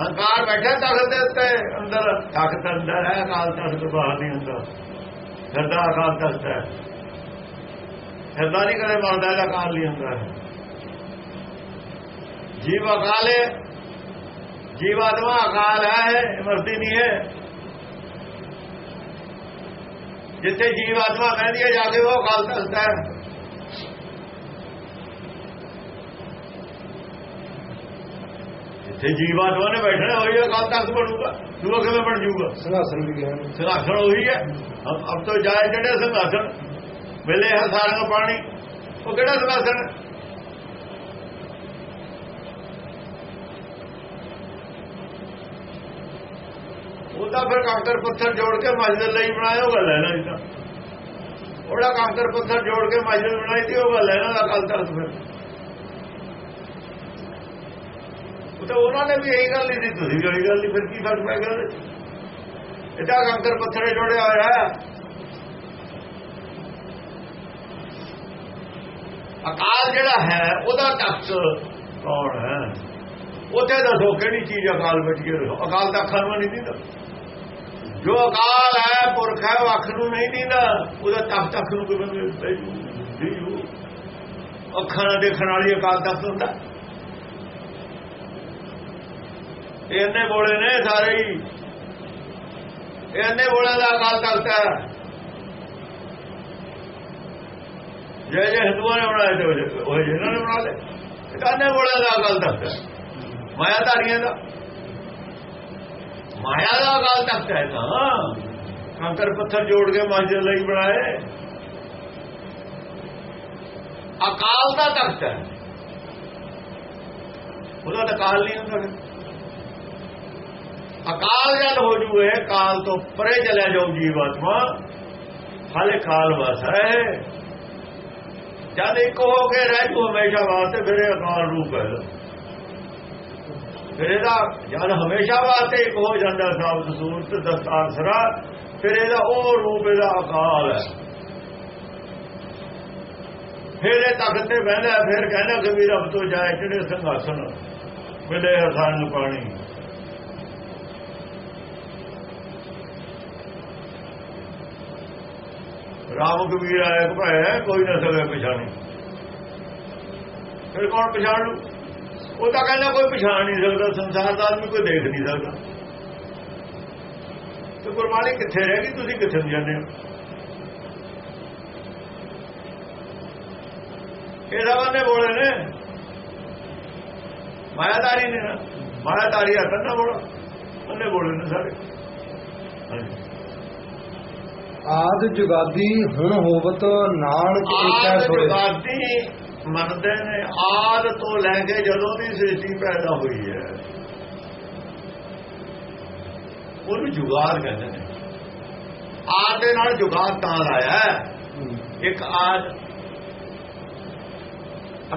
ਹੰਕਾਰ ਬੈਠਾ ਤਖਤ ਦੇ ਉੱਤੇ, ਅੰਦਰ। ਤਖਤ ਅੰਦਰ ਹੈ, ਅਕਾਲ ਤਖਤ ਬਾਹਰ ਨਹੀਂ ਹੁੰਦਾ। ਫਿਰਦਾ ਅਕਾਲ ਤਖਤ ਹੈ। ਫਿਰਦਾ ਨਹੀਂ ਕਦੇ ਮਰਦਾ ਦਾ ਅਕਾਲ ਨਹੀਂ ਹੁੰਦਾ ਜੀਵ ਅਕਾਲ ਹੈ। ਜੀਵ ਆਤਮਾ ਅਕਾਲ ਹੈ ਮਰਦੀ ਨਹੀਂ ਹੈ। ਜਿੱਥੇ ਜੀਵ ਆਤਮਾ ਕਹਿੰਦੀ ਹੈ, ਜਾ ਕੇ ਉਹ ਅਕਾਲ ਤਖਤ ਹੈ। ਜਿੱਥੇ ਜੀਵ ਆਤਮਾ ਨੇ ਬੈਠਣਾ ਹੋਈ ਅਕਾਲ ਤਖਤ ਬਣੂਗਾ। ਦੂਆ ਕਿਵੇਂ ਬਣ ਜਾਊਗਾ। ਸਿੰਘਾਸਨ ਵੀ ਗਿਆ। ਸਿੰਘਾਸਣ ਉਹੀ ਹੈ। ਅਬ ਅਬ ਤੋਂ ਜਾਏ ਜਿਹੜੇ ਸਿੰਘਾਸਣ ਮਿਲੇ ਹੈ ਸਾਰਿਆਂ ਨੂੰ ਪਾਣੀ। ਉਹ ਕਿਹੜਾ ਸਿੰਘਾਸਣ ਹੈ? ਉਹਦਾ ਫਿਰ ਕੰਕਰ ਪੱਥਰ ਜੋੜ ਕੇ ਮਸਜਿਦ ਲਈ ਬਣਾਇਆ ਉਹ ਗੱਲ ਹੈ ਨਾ ਇਹਦਾ ਉਹਦਾ ਕੰਕਰ ਪੱਥਰ ਜੋੜ ਕੇ ਮਸਜਿਦ ਬਣਾਈ ਤੀ ਉਹ ਗੱਲ ਹੈ ਨਾ ਅਕਾਲ ਤਖਤ ਫਿਰ ਉਹ ਤਾਂ ਉਹਨਾਂ ਨੇ ਵੀ ਇਹੀ ਗੱਲ ਨਹੀਂ ਸੀ ਤੁਸੀਂ ਵੀ ਇਹੀ ਗੱਲ ਨਹੀਂ ਫਿਰ ਕੀ ਫ਼ਰਕ ਪੈ ਗਿਆ ਉਹਦੇ ਇਹਦਾ ਕੰਕਰ ਪੱਥਰੇ ਜੋੜਿਆ ਹੋਇਆ ਅਕਾਲ ਜਿਹੜਾ ਹੈ ਉਹਦਾ ਤਖਤ ਕੌਣ ਹੈ ਉੱਥੇ ਦੱਸੋ ਕਿਹੜੀ ਚੀਜ਼ ਅਕਾਲ ਵਿੱਚ ਕੇ ਰਹੋ ਅਕਾਲ ਦਾ ਅੱਖਾਂ ਨੂੰ ਨਹੀਂ ਦਿੰਦਾ ਜੋ ਅਕਾਲ ਹੈ ਪੁਰਖ ਹੈ ਉਹ ਅੱਖ ਨੂੰ ਨਹੀਂ ਦਿੰਦਾ ਉਹਦਾ ਤਖਤ ਅੱਖ ਨੂੰ ਕਿਵੇਂ ਦੇ ਅੱਖਾਂ ਦੇਖਣ ਵਾਲੀ ਅਕਾਲ ਤਖਤ ਹੁੰਦਾ ਇਹ ਇੰਨੇ ਬੋਲੇ ਨੇ ਸਾਰੇ ਹੀ। ਇਹ ਇੰਨੇ ਬੋਲੇ ਦਾ ਅਕਾਲ ਤਖਤ ਹੈ। ਜੇ ਜੇ ਹਿੰਦੂਆਂ ਨੇ ਬਣਾਏ ਤੇ ਉਹ ਜਿਹਨਾਂ ਨੇ ਬਣਾ ਲਏ। ਇਹ ਤਾਂ ਇੰਨੇ ਬੋਲੇ ਦਾ ਅਕਾਲ ਤਖਤ ਹੈ। ਮਾਇਆ ਧਾਰੀਆਂ ਦਾ। ਮਾਇਆ ਦਾ ਅਕਾਲ ਤਖਤ ਹੈ ਤਾਂ। ਕੰਕਰ ਪੱਥਰ ਜੋੜ ਕੇ ਮਸਜਿਦ ਲਈ ਬਣਾਏ। ਅਕਾਲ ਦਾ ਤਖਤ ਹੈ। ਉਹਦਾ ਤਾਂ ਕਾਲ ਨਹੀਂ ਹੁੰਦਾ ਫਿਰ। ਅਕਾਲ ਜਦ ਹੋ ਜੂਏ ਕਾਲ ਤੋਂ ਪਰੇ ਚਲਿਆ ਜਾਊ ਜੀਵਾਤਮਾ। ਹਾਲੇ ਕਾਲ ਵਸਾ ਹੈ। ਜਦ ਇੱਕ ਹੋ ਕੇ ਰਹਿ ਜੂ, ਹਮੇਸ਼ਾ ਵਾਸਤੇ ਫਿਰ ਇਹ ਅਕਾਲ ਰੂਪ ਹੈ। ਫਿਰ ਇਹਦਾ ਜਦ ਹਮੇਸ਼ਾ ਵਾਸਤੇ ਇੱਕ ਹੋ ਜਾਂਦਾ ਸਾਬਤ ਸੂਰਤ, ਦਸਤਾਰ ਸਰਾ, ਫਿਰ ਇਹਦਾ ਉਹ ਰੂਪ ਇਹਦਾ ਅਕਾਲ ਹੈ। ਫਿਰ ਇਹ ਤਖਤ ਤੇ ਬਹਿੰਦਾ, ਫਿਰ ਕਹਿੰਦਾ ਕਿ ਵੀ ਰੱਬ ਤੋਂ ਜਾਏ ਜਿਹੜੇ ਸਿੰਘਾਸਣ ਮਿਲੇ ਹਸਾਨ ਨੂੰ ਪਾਣੀ। ਰਾਮ ਕਬੀਰ ਆਇਆ ਭਾਇਆ ਕੋਈ ਨਾ ਸਕੇ ਪਛਾਣੀ। ਫਿਰ ਕੌਣ ਪਛਾਣ ਲੂ? ਉਹ ਤਾਂ ਕਹਿੰਦਾ ਕੋਈ ਪਛਾਣ ਨਹੀਂ ਸਕਦਾ, ਸੰਸਾਰ ਦਾ ਆਦਮੀ ਕੋਈ ਦੇਖ ਨਹੀਂ ਸਕਦਾ। ਤੇ ਗੁਰਬਾਣੀ ਕਿੱਥੇ ਰਹਿ ਗਈ? ਤੁਸੀਂ ਕਿੱਥੇ ਨੂੰ ਜਾਂਦੇ ਹੋ? ਇਹ ਸਭ ਰਵਾਨੇ ਬੋਲੇ ਨੇ। ਮਾਇਆਦਾਰੀ ਨੇ ਨਾ। ਮਾਇਆਦਾਰੀ ਹੱਥ ਨਾ ਬੋਲੋ। ਉਹਨੇ ਬੋਲੇ ਨੇ ਸਾਰੇ। ਹਾਂਜੀ। ਆਦ ਜੁਗਾਦੀ ਹੁਣ ਹੋਵਤ ਨਾਨਕ ਏਕੈ ਆਦ ਸੋਏ। ਜੁਗਾਦੀ ਮੰਨਦੇ ਨੇ ਆਦ ਤੋਂ ਲੈ ਕੇ ਜਦੋਂ ਦੀ ਸ੍ਰਿਸ਼ਟੀ ਪੈਦਾ ਹੋਈ ਹੈ। ਉਹਨੂੰ ਜੁਗਾਦ ਕਹਿੰਦੇ ਨੇ। ਆਦ ਦੇ ਨਾਲ ਜੁਗਾਦ ਤਾਂ ਲਾਇਆ। ਇੱਕ ਆਦ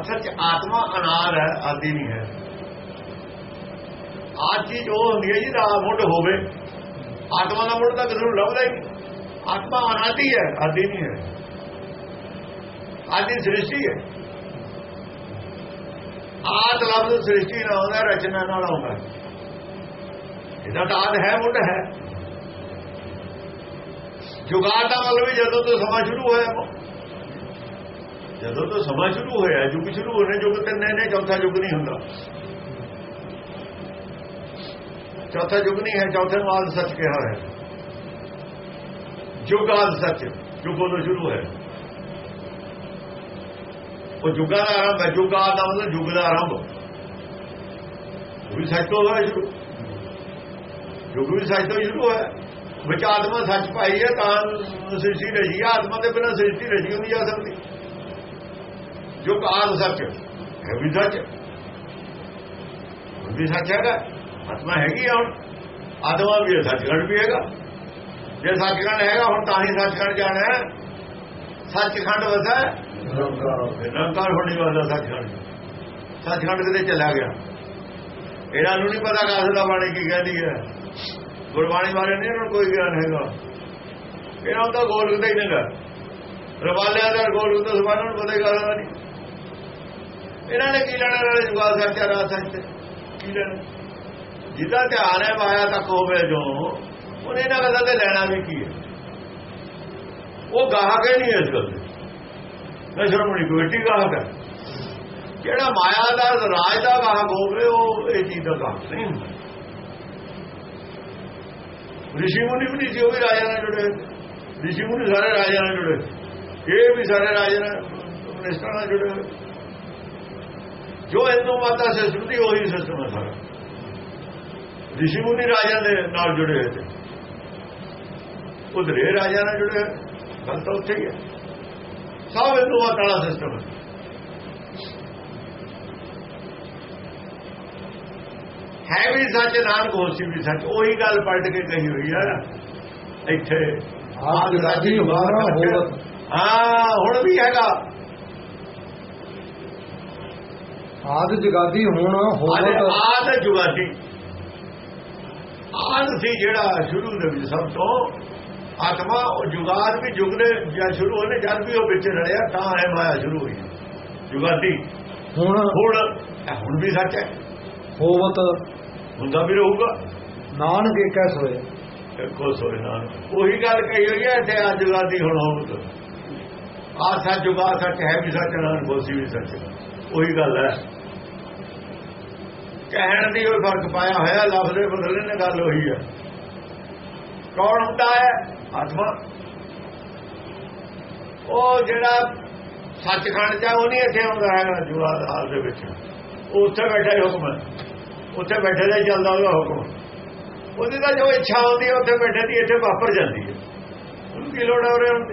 ਅਸਲ ਚ ਆਤਮਾ ਅਨਾਦ ਹੈ ਆਦੀ ਨਹੀਂ ਹੈ। ਆਦ ਚੀਜ਼ ਉਹ ਹੁੰਦੀ ਹੈ ਜਿਹਦਾ ਮੁੱਢ ਹੋਵੇ। ਆਤਮਾ ਦਾ ਮੁੱਢ ਤਾਂ ਕਿਸੇ ਨੂੰ ਲੱਭਦਾ ਹੀ ਆਤਮਾ ਅਨਾਦੀ ਹੈ ਆਦੀ ਨਹੀਂ ਹੈ ਆਦੀ ਸ੍ਰਿਸ਼ਟੀ ਹੈ ਆਦ ਲਫ਼ਜ਼ ਸ੍ਰਿਸ਼ਟੀ ਨਾਲ ਆਉਂਦਾ ਰਚਨਾ ਨਾਲ ਆਉਂਦਾ ਇਹਦਾ ਤਾਂ ਆਦ ਹੈ ਮੁੱਢ ਹੈ ਜੁਗਾੜ ਦਾ ਮਤਲਬ ਵੀ ਜਦੋਂ ਤੋਂ ਸਮਾਂ ਸ਼ੁਰੂ ਹੋਇਆ ਜਦੋਂ ਤੋਂ ਸਮਾਂ ਸ਼ੁਰੂ ਹੋਇਆ ਯੁੱਗ ਸ਼ੁਰੂ ਹੋਣੇ ਯੁੱਗ ਤਿੰਨੇ ਨੇ ਚੌਥਾ ਯੁੱਗ ਨਹੀਂ ਹੁੰਦਾ ਚੌਥਾ ਯੁੱਗ ਨਹੀਂ ਹੈ ਚੌਥੇ ਨੂੰ ਆਦ ਸੱਚ ਕਿਹਾ ਹੈ ਯੁੱਗ ਆਦ ਸੱਚ ਯੁੱਗ ਤੋਂ ਸ਼ੁਰੂ ਹੋਇਆ ਉਹ ਯੁੱਗਾਂ ਦਾ ਆਰੰਭ ਹੈ ਯੁੱਗ ਆਦ ਦਾ ਮਤਲਬ ਯੁੱਗ ਦਾ ਆਰੰਭ। ਉਹ ਵੀ ਸੱਚ ਤੋਂ ਹੋਇਆ ਸ਼ੁਰੂ। ਯੁੱਗ ਵੀ ਸੱਚ ਤੋਂ ਸ਼ੁਰੂ ਹੋਇਆ ਵਿੱਚ ਆਤਮਾ ਸੱਚ ਪਾਈ ਹੈ, ਤਾਂ ਸ੍ਰਿਸ਼ਟੀ ਰਜੀ ਹੈ। ਆਤਮਾ ਦੇ ਬਿਨਾਂ ਸ੍ਰਿਸ਼ਟੀ ਰਜੀ ਨਹੀਂ ਜਾ ਸਕਦੀ। ਯੁੱਗ ਆਦ ਸੱਚ ਹੈ ਵੀ ਸੱਚ। ਉਹ ਵੀ ਸੱਚ ਹੈਗਾ। ਆਤਮਾ ਹੈਗੀ ਆ ਹੁਣ। ਆਤਮਾ ਵੀ ਸੱਚ ਸੱਚਖੰਡ ਵੀ ਹੈਗਾ। ਜੇ ਸੱਚਖੰਡ ਹੈਗਾ ਹੁਣ ਤਾਂ ਹੀ ਸੱਚਖੰਡ ਜਾਣਾ ਹੈ। ਸੱਚਖੰਡ ਵਸਾ ਨਿਰੰਕਾਰ ਹੋਣੀ ਵਾਲਾ ਸੱਚਖੰਡ। ਸੱਚਖੰਡ ਕਿਤੇ ਚਲਾ ਗਿਆ। ਇਹਨਾਂ ਨੂੰ ਨਹੀਂ ਪਤਾ ਕਾਸ ਦਾ ਬਾਣੀ ਕੀ ਕਹਿੰਦੀ ਹੈ। ਗੁਰਬਾਣੀ ਬਾਰੇ ਨਹੀਂ ਇਹਨਾਂ ਨੂੰ ਕੋਈ ਗਿਆਨ ਹੈਗਾ। ਇਹਨਾਂ ਨੂੰ ਤਾਂ ਗੋਲਕ ਦਾ ਹੀ ਨਹੀਂਗਾ। ਰਵਾਲਿਆਂ ਦਾ ਗੋਲਕ ਦਾ ਜ਼ਬਾਨਾਂ ਨੂੰ ਪਤਾ ਹੀ ਗੱਲ ਨਹੀਂ। ਇਹਨਾਂ ਨੇ ਕੀ ਲੈਣਾ ਨਾਲੇ ਜੁਗਾ ਸੱਚਾ ਰਾਤ ਸੱਚ ਕੀ ਲੈਣਾ? ਜਿਹਦਾ ਧਿਆਨ ਹੈ ਮਾਇਆ ਤੱਕ ਹੋਵੇ ਜੋ ਉਹਨੇ ਇਹਨਾਂ ਗੱਲਾਂ ਤੇ ਲੈਣਾ ਵੀ ਕੀ ਹੈ? ਉਹ ਗਾਹਕ ਹੀ ਨਹੀਂ ਇਸ ਗੱਲ ਦੇ। ਮੈਂ ਸ਼ਰਮਣੀ ਕਮੇਟੀ ਗਾਹਕ ਹੈ। ਜਿਹੜਾ ਮਾਇਆ ਦਾ ਰਾਜ ਦਾ ਗਾਹਕ ਹੋਵੇ, ਉਹ ਇਹ ਚੀਜ਼ ਦਾ ਗਾਹਕ ਨਹੀਂ ਹੁੰਦਾ। ਰਿਸ਼ੀ ਮੁਨੀ ਵੀ ਨਹੀਂ ਸੀ, ਉਹ ਵੀ ਰਾਜਾ ਨਾਲ ਜੁੜੇ ਹੋਏ ਸੀ। ਰਿਸ਼ੀ ਮੁਨੀ ਸਾਰੇ ਰਾਜਾ ਨਾਲ ਜੁੜੇ ਇਹ ਵੀ ਸਾਰੇ ਰਾਜਾ ਨਾਲ, ਮਿਨਿਸਟਰ ਨਾਲ ਜੁੜੇ ਹੋਏ ਜੋ ਹਿੰਦੂ ਮਾਤਾ ਸਿਸਟਮ ਦੀ ਉਹੀ ਸਿਸਟਮ ਹੈ ਸਾਰਾ। ਰਿਸ਼ੀ ਮੁਨੀ ਰਾਜਾ ਦੇ ਨਾਲ ਜੁੜੇ ਹੋਏ ਤੇ ਉਧਰੇ ਰਾਜਾ ਨਾਲ ਜੁੜੇ ਹੋਏ ਗੱਲ ਤਾਂ ਉੱਥੇ ਹੀ ਹੈ। ਸਭ ਮਾਤਾ ਵਾਲਾ ਸਿਸਟਮ ਹੈ। ਹੈ ਵੀ ਸੱਚ ਨਾਨਕ ਹੋਸੀ ਵੀ ਸੱਚ। ਉਹੀ ਗੱਲ ਪਲਟ ਕੇ ਕਹੀ ਹੋਈ ਆ। ਇੱਥੇ ਹੋਣਾ ਹੋਵਤ ਹਾਂ। ਹੁਣ ਵੀ ਹੈਗਾ। ਆਦ ਜਗਾਦੀ ਹੋਣਾ ਹੋਵਤ ਆਦ ਜੁਗਾਦੀ। ਆਦ ਸੀ ਜਿਹੜਾ ਸ਼ੁਰੂ ਦੇ ਵਿੱਚ ਸਭ ਤੋਂ ਆਤਮਾ ਉਹ ਜੁਗਾਦ ਵੀ ਜੁਗ ਨੇ ਜਾਂ ਸ਼ੁਰੂ ਹੋਣੇ ਜਦ ਵੀ ਉਹ ਵਿੱਚ ਰਲਿਆ ਤਾਂ ਹੈ ਮਾਇਆ ਸ਼ੁਰੂ ਹੋਈ। ਜੁਗਾਦੀ। ਹੁਣ ਹੁਣ ਹੁਣ ਵੀ ਸੱਚ ਹੈ। ਹੋਵਤ ਹੁੰਦਾ ਵੀ ਰਹੂਗਾ। ਨਾਨਕ ਏਕੈ ਸੋਏ। ਕੋ ਸੋਏ ਨਾਲ ਉਹੀ ਗੱਲ ਕਹੀ ਹੋਈ ਹੈ ਤੇ ਅੱਜ ਜੁਗਾਦੀ ਹੁਣ ਹੋਊਗਾ ਆ ਸੱਚ ਜੁਗਾ ਸੱਚ ਹੈ ਵੀ ਸੱਚ ਨਾਲ ਬੋਸੀ ਵੀ ਸੱਚ। ਉਹੀ ਗੱਲ ਹੈ। ਕਹਿਣ ਦੀ ਉਹ ਫ਼ਰਕ ਪਾਇਆ ਹੋਇਆ ਲਫ਼ਜ਼ ਦੇ ਬਦਲੇ ਨੇ ਗੱਲ ਉਹੀ ਹੈ। ਕੌਣ ਹੁੰਦਾ ਹੈ? ਆਤਮਾ। ਉਹ ਜਿਹੜਾ ਸੱਚਖੰਡ ਚ ਆ, ਉਹ ਨਹੀਂ ਇੱਥੇ ਆਉਂਦਾ ਹੈਗਾ ਜੁਗਾਦ ਹਾਲ ਦੇ ਵਿੱਚ। ਉਹ ਉੱਥੇ ਬੈਠਾ ਹੀ ਹੁਕਮ ਉੱਥੇ ਬੈਠੇ ਦਾ ਚੱਲਦਾ ਉਹਦਾ ਹੁਕਮ। ਉਹਦੀ ਤਾਂ ਜੋ ਇੱਛਾ ਆਉਂਦੀ ਹੈ ਉੱਥੇ ਬੈਠੇ ਦੀ ਇੱਥੇ ਵਾਪਰ ਜਾਂਦੀ ਹੈ। ਉਹਨੂੰ ਕੀ ਲੋੜ ਹੈ ਉਰੇ ਆਉਣ